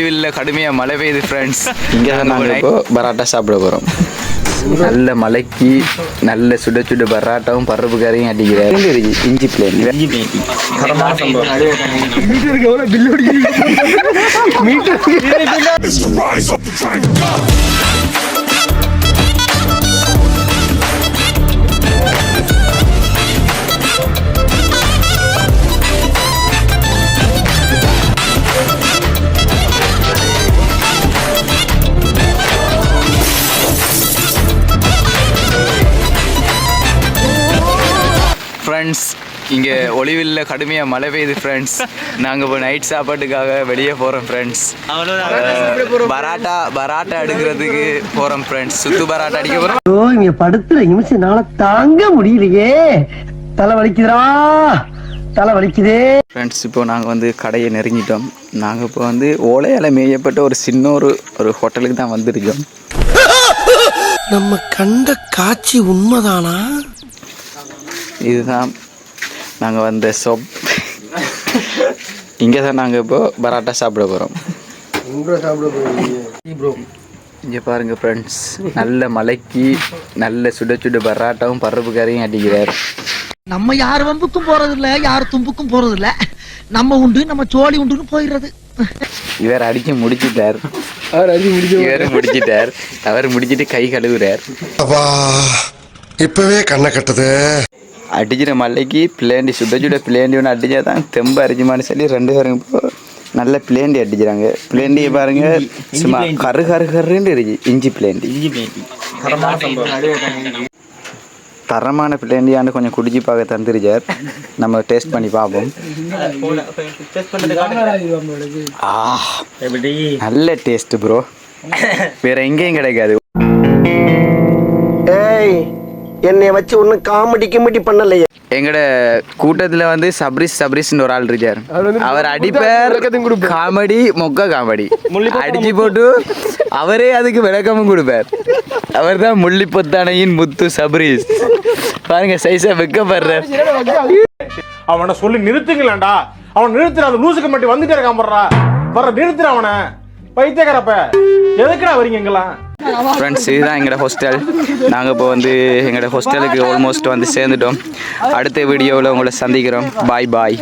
ஒளிவில் கடுமையாக மழை பெய்யுது ஃப்ரெண்ட்ஸ் இங்கே தான் நாங்கள் இப்போ பரோட்டா சாப்பிட போகிறோம் நல்ல மலைக்கு நல்ல சுட சுட பரோட்டாவும் பருப்பு கறியும் அடிக்கிறார். இஞ்சி பிளேன் the rise of the friends இங்கே ஒளிவில் கடுமையாக மழை பெய்யுது ஃப்ரெண்ட்ஸ் நாங்கள் இப்போ நைட் சாப்பாட்டுக்காக வெளியே போகிறோம் ஃப்ரெண்ட்ஸ் பராட்டா பராட்டா எடுக்கிறதுக்கு போகிறோம் ஃப்ரெண்ட்ஸ் சுத்து பராட்டா அடிக்க போகிறோம் இங்க படுத்துற நிமிஷம்னால தாங்க முடியலையே. தலை வலிக்குதுடா. தலை வலிக்குதே. ஃப்ரெண்ட்ஸ் இப்போ நாங்கள் வந்து கடையை நெருங்கிட்டோம். நாங்கள் இப்போ வந்து ஓலையால் மேயப்பட்ட ஒரு சின்ன ஒரு ஒரு ஹோட்டலுக்கு தான் வந்திருக்கோம். நம்ம கண்ட காட்சி உண்மைதானா? இதுதான். நாங்கள் வந்த ஷாப் இங்கே தான் நாங்கள் இப்போ பரோட்டா சாப்பிட போகிறோம் இங்கே பாருங்க ஃப்ரெண்ட்ஸ் நல்ல மலைக்கு நல்ல சுட சுட பரோட்டாவும் பருப்பு கறியும் அடிக்கிறார். நம்ம யார் வம்புக்கும் போறது இல்ல யார் தும்புக்கும் போறது இல்ல நம்ம உண்டு நம்ம சோழி உண்டுன்னு போயிடுறது. இவர் அடிச்சு முடிச்சிட்டார். இவர் முடிச்சிட்டார். அவர் முடிச்சிட்டு கை கழுவுறார். இப்பவே கண்ணை கட்டுது. அடிக்கிற மலைக்கு பிளேண்டி சுட சுட பிளேண்டி ஒன்று அடிச்சா தான் தெம்பு அரிஞ்சுமான்னு சொல்லி ரெண்டு பேரும் இப்போ நல்ல பிளேண்டி அடிக்கிறாங்க. பிளேண்டியை பாருங்க சும்மா கரு கரு கருன்னு இருக்கு. இஞ்சி பிளேண்டி. தரமான பிளேண்டியாண்டு கொஞ்சம் குடிச்சு பார்க்க தந்துருச்சார் நம்ம டேஸ்ட் பண்ணி பார்ப்போம். ஆ நல்ல டேஸ்ட் ப்ரோ. வேற எங்கேயும் கிடைக்காது. ஏய் என்னைய வச்சு ஒன்னும் காமெடி கிமெடி பண்ணலையே. எங்கட கூட்டத்துல வந்து சப்ரிஸ் சப்ரிஸ்னு ஒரு ஆள் இருக்கார் அவர் அடிப்பார் காமெடி மொக்க காமெடி அடிச்சு போட்டு அவரே அதுக்கு விளக்கமும் கொடுப்பார். அவர் தான் முள்ளிப்பொத்தானையின் முத்து சப்ரிஸ். பாருங்க சைஸா வெக்கப்படுறார் அவனை சொல்லி நிறுத்துங்களேன்டா. அவன் நிறுத்துற அந்த லூசுக்கு மட்டும் வந்துட்டே இருக்கான் போடுறா. வர நிறுத்துற அவனை. பைத்தியக்காரப்ப. எதுக்குடா வரீங்க எங்கெல்லாம் ஃப்ரெண்ட்ஸ் இதுதான் எங்களோட ஹோஸ்டல் நாங்கள் இப்போ வந்து எங்களோட ஹோஸ்டலுக்கு ஆல்மோஸ்ட் வந்து சேர்ந்துட்டோம். அடுத்த வீடியோவில் உங்களை சந்திக்கிறோம். பாய் பாய்